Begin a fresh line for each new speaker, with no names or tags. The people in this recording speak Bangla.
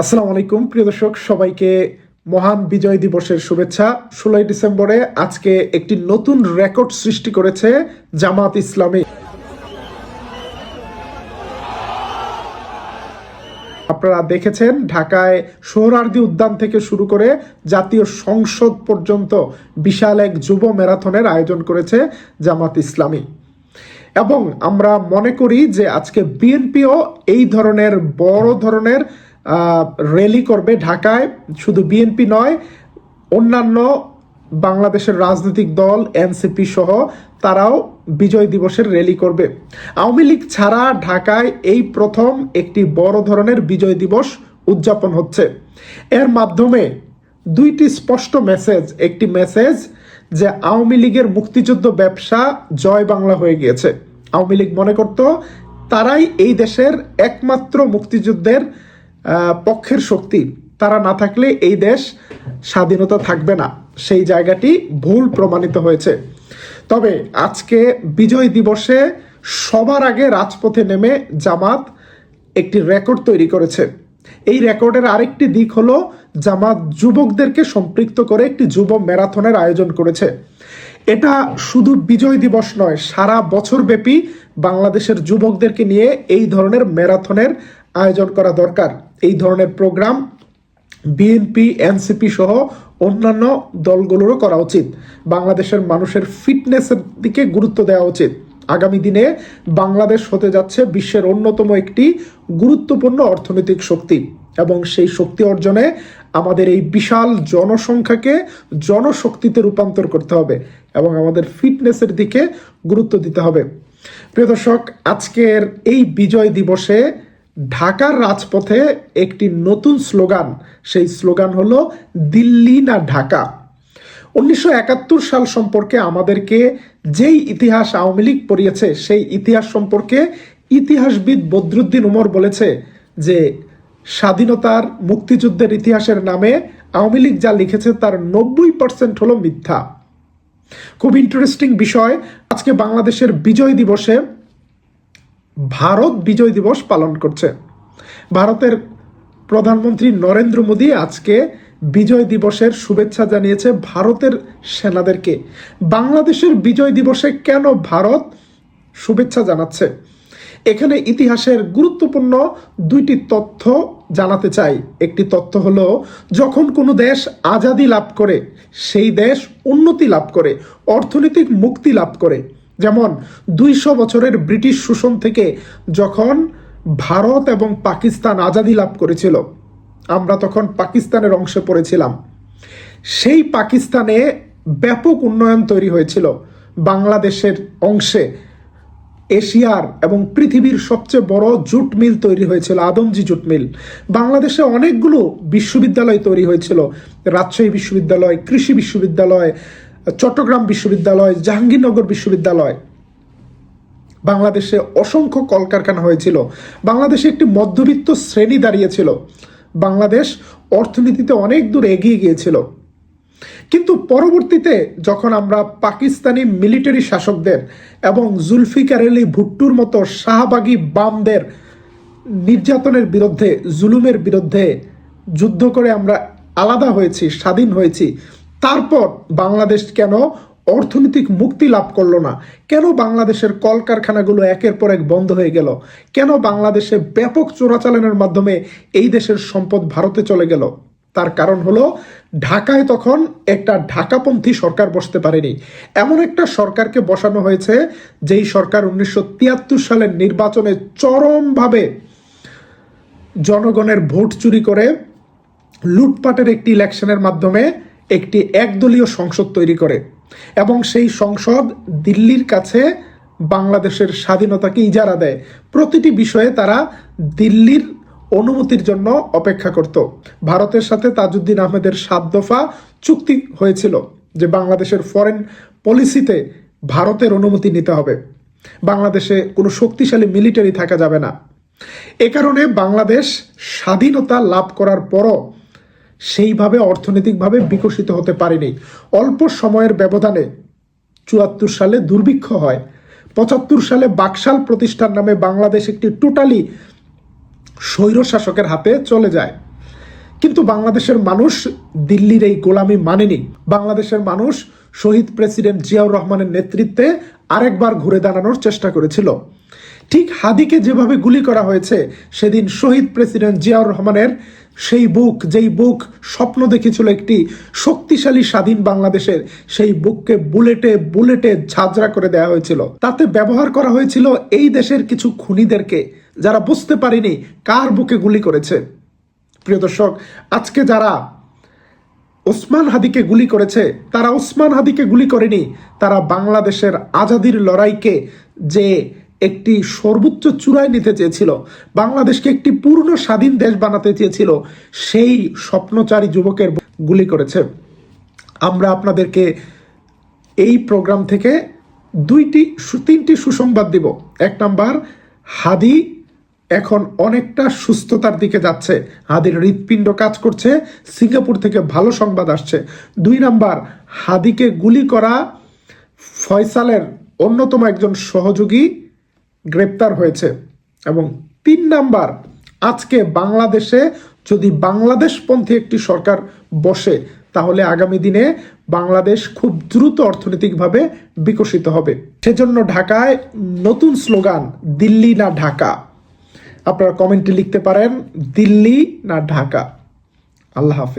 আসসালামু আলাইকুম, প্রিয় দর্শক, সবাইকে মহান বিজয় দিবসের শুভেচ্ছা। ষোলোই ডিসেম্বরে আজকে একটি নতুন রেকর্ড সৃষ্টি করেছে জামাত ইসলামী। আপনারা দেখেছেন, ঢাকায় সোহরার্দি উদ্যান থেকে শুরু করে জাতীয় সংসদ পর্যন্ত বিশাল এক যুব ম্যারাথনের আয়োজন করেছে জামাত ইসলামী। এবং আমরা মনে করি যে আজকে বিএনপিও এই ধরনের বড় ধরনের র্যালি করবে ঢাকায়। শুধু বিএনপি নয়, অন্যান্য বাংলাদেশের রাজনৈতিক দল এনসিপি সহ তারাও বিজয় দিবসের র্যালি করবে। আওয়ামী লীগ ছাড়া ঢাকায় এই প্রথম একটি বড় ধরনের বিজয় দিবস উদযাপন হচ্ছে। এর মাধ্যমে দুইটি স্পষ্ট মেসেজ একটি মেসেজ যে আওয়ামী লীগের মুক্তিযুদ্ধ ব্যবসা জয় বাংলা হয়ে গিয়েছে। আওয়ামী লীগ মনে করত, তারাই এই দেশের একমাত্র মুক্তিযুদ্ধের পক্ষের শক্তি। তারা না থাকলে এই দেশ স্বাধীনতা থাকবে না। সেই জায়গাটি ভুল প্রমাণিত হয়েছে। তবে আজকে বিজয় দিবসে সবার আগে রাজপথে নেমে জামাত একটি রেকর্ড তৈরি করেছে। এই রেকর্ডের আরেকটি দিক হলো, জামাত যুবকদেরকে সম্পৃক্ত করে একটি যুব ম্যারাথনের আয়োজন করেছে। এটা শুধু বিজয় দিবস নয়, সারা বছর ব্যাপী বাংলাদেশের যুবকদেরকে নিয়ে এই ধরনের ম্যারাথনের আয়োজন করা দরকার। এই ধরনের প্রোগ্রাম বিএনপি এনসিপি সহ অন্যান্য দলগুলোরও করা উচিত। বাংলাদেশের মানুষের ফিটনেসের দিকে গুরুত্ব দেওয়া উচিত। আগামী দিনে বাংলাদেশ হতে যাচ্ছে বিশ্বের অন্যতম একটি গুরুত্বপূর্ণ অর্থনৈতিক শক্তি এবং সেই শক্তি অর্জনে আমাদের এই বিশাল জনসংখ্যাকে জনশক্তিতে রূপান্তর করতে হবে এবং আমাদের ফিটনেসের দিকে গুরুত্ব দিতে হবে। প্রিয় দর্শক, আজকের এই বিজয় দিবসে ঢাকার রাজপথে একটি নতুন স্লোগান, সেই স্লোগান হলো দিল্লি না ঢাকা। উনিশশো একাত্তর সাল সম্পর্কে আমাদেরকে যেই ইতিহাস আওয়ামী লীগ পড়িয়েছে, সেই ইতিহাস সম্পর্কে ইতিহাসবিদ বদরুদ্দিন উমর বলেছে যে, স্বাধীনতার মুক্তিযুদ্ধের ইতিহাসের নামে আওয়ামী লীগ যা লিখেছে তার নব্বই পার্সেন্ট হলো মিথ্যা। খুব ইন্টারেস্টিং বিষয়, আজকে বাংলাদেশের বিজয় দিবসে ভারত বিজয় দিবস পালন করছে। ভারতের প্রধানমন্ত্রী নরেন্দ্র মোদী আজকে বিজয় দিবসের শুভেচ্ছা জানিয়েছে ভারতের সেনাদেরকে। বাংলাদেশের বিজয় দিবসে কেন ভারত শুভেচ্ছা জানাচ্ছে? এখানে ইতিহাসের গুরুত্বপূর্ণ দুইটি তথ্য জানাতে চাই। একটি তথ্য হলো, যখন কোনো দেশ আজাদি লাভ করে, সেই দেশ উন্নতি লাভ করে, অর্থনৈতিক মুক্তি লাভ করে। যেমন দুইশো বছরের ব্রিটিশ শোষণ থেকে যখন ভারত এবং পাকিস্তান আজাদি লাভ করেছিল, আমরা তখন পাকিস্তানের অংশে পড়েছিলাম। সেই পাকিস্তানে ব্যাপক উন্নয়ন তৈরি হয়েছিল বাংলাদেশের অংশে। এশিয়ার এবং পৃথিবীর সবচেয়ে বড় জুট মিল তৈরি হয়েছিল, আদমজি জুট মিল। বাংলাদেশে অনেকগুলো বিশ্ববিদ্যালয় তৈরি হয়েছিল, রাজশাহী বিশ্ববিদ্যালয়, কৃষি বিশ্ববিদ্যালয় চট্টগ্রাম বিশ্ববিদ্যালয়, জাহাঙ্গীরনগর বিশ্ববিদ্যালয়, বাংলাদেশে অসংখ্য কলকারখানা হয়েছিল। বাংলাদেশে একটি মধ্যবিত্ত শ্রেণি দাঁড়িয়েছিল। বাংলাদেশ অর্থনীতিতে অনেক দূর এগিয়ে গিয়েছিল। কিন্তু পরবর্তীতে যখন আমরা পাকিস্তানি মিলিটারি শাসকদের এবং জুলফিকার আলী ভুট্টুর মতো শাহবাগী বামদের নির্যাতনের বিরুদ্ধে, জুলুমের বিরুদ্ধে যুদ্ধ করে আমরা আলাদা হয়েছি, স্বাধীন হয়েছি তারপর বাংলাদেশ কেন অর্থনৈতিক মুক্তি লাভ করল না? কেন বাংলাদেশের কলকারখানাগুলো একের পর এক বন্ধ হয়ে গেল? কেন বাংলাদেশে ব্যাপক চোরাচালানের মাধ্যমে এই দেশের সম্পদ ভারতে চলে গেল? তার কারণ হলো, ঢাকায় তখন একটা ঢাকাপন্থী সরকার বসতে পারেনি। এমন একটা সরকারকে বসানো হয়েছে, যেই সরকার উনিশশো তিয়াত্তর সালের নির্বাচনে চরমভাবে জনগণের ভোট চুরি করে লুটপাটের একটি ইলেকশনের মাধ্যমে একটি একদলীয় সংসদ তৈরি করে এবং সেই সংসদ দিল্লির কাছে বাংলাদেশের স্বাধীনতাকে ইজারা দেয়। প্রতিটি বিষয়ে তারা দিল্লির অনুমতির জন্য অপেক্ষা করত। ভারতের সাথে তাজউদ্দিন আহমেদের সাত দফা চুক্তি হয়েছিল যে বাংলাদেশের ফরেন পলিসিতে ভারতের অনুমতি নিতে হবে। বাংলাদেশে কোনো শক্তিশালী মিলিটারি থাকা যাবে না। এ কারণে বাংলাদেশ স্বাধীনতা লাভ করার পরও সেইভাবে অর্থনৈতিকভাবে বিকশিত হতে পারেনি। অল্প সময়ের ব্যবধানে চুয়াত্তর সালে দুর্ভিক্ষ হয়। পঁচাত্তর সালে বাকশাল প্রতিষ্ঠান নামে বাংলাদেশ একটি টোটালি স্বৈর শাসকের হাতে চলে যায়। কিন্তু বাংলাদেশের মানুষ দিল্লির এই গোলামি মানেনি। বাংলাদেশের মানুষ শহীদ প্রেসিডেন্ট জিয়াউর রহমানের নেতৃত্বে আরেকবার ঘুরে দাঁড়ানোর চেষ্টা করেছিল। ঠিক হাদিকে যেভাবে গুলি করা হয়েছে, সেদিন শহীদ প্রেসিডেন্ট জিয়াউর রহমানের সেই বুক, যেই বুক স্বপ্ন দেখেছিল একটি শক্তিশালী স্বাধীন বাংলাদেশের, সেই বুককে বুলেটে বুলেটে ঝাঁঝরা করে দেওয়া হয়েছিল। তাতে ব্যবহার করা হয়েছিল এই দেশের কিছু খুনিদেরকে, যারা বুঝতে পারেনি কার বুকে গুলি করেছে। প্রিয় দর্শক, আজকে যারা ওসমান হাদিকে গুলি করেছে, তারা ওসমান হাদিকে গুলি করেনি, তারা বাংলাদেশের আজাদির লড়াইকে যে একটি সর্বোচ্চ চূড়ায় নিতে চেয়েছিল। বাংলাদেশকে একটি পূর্ণ স্বাধীন দেশ বানাতে চেয়েছিল। সেই স্বপ্নচারী যুবকের গুলি করেছে। আমরা আপনাদেরকে এই প্রোগ্রাম থেকে দুইটি তিনটি সুসংবাদ দিব। এক নাম্বার, হাদি এখন অনেকটা সুস্থতার দিকে যাচ্ছে। হাদির হৃৎপিণ্ড কাজ করছে। সিঙ্গাপুর থেকে ভালো সংবাদ আসছে। দুই নাম্বার, হাদিকে গুলি করা ফয়সালের অন্যতম একজন সহযোগী গ্রেপ্তার হয়েছে এবং তিন নাম্বার, আজকে বাংলাদেশে যদি বাংলাদেশপন্থী একটি সরকার বসে, তাহলে আগামী দিনে বাংলাদেশ খুব দ্রুত অর্থনৈতিকভাবে বিকশিত হবে। সেজন্য ঢাকায় নতুন স্লোগান, দিল্লি না ঢাকা। আপনারা কমেন্টে লিখতে পারেন, দিল্লি না ঢাকা। আল্লাহ হাফেজ।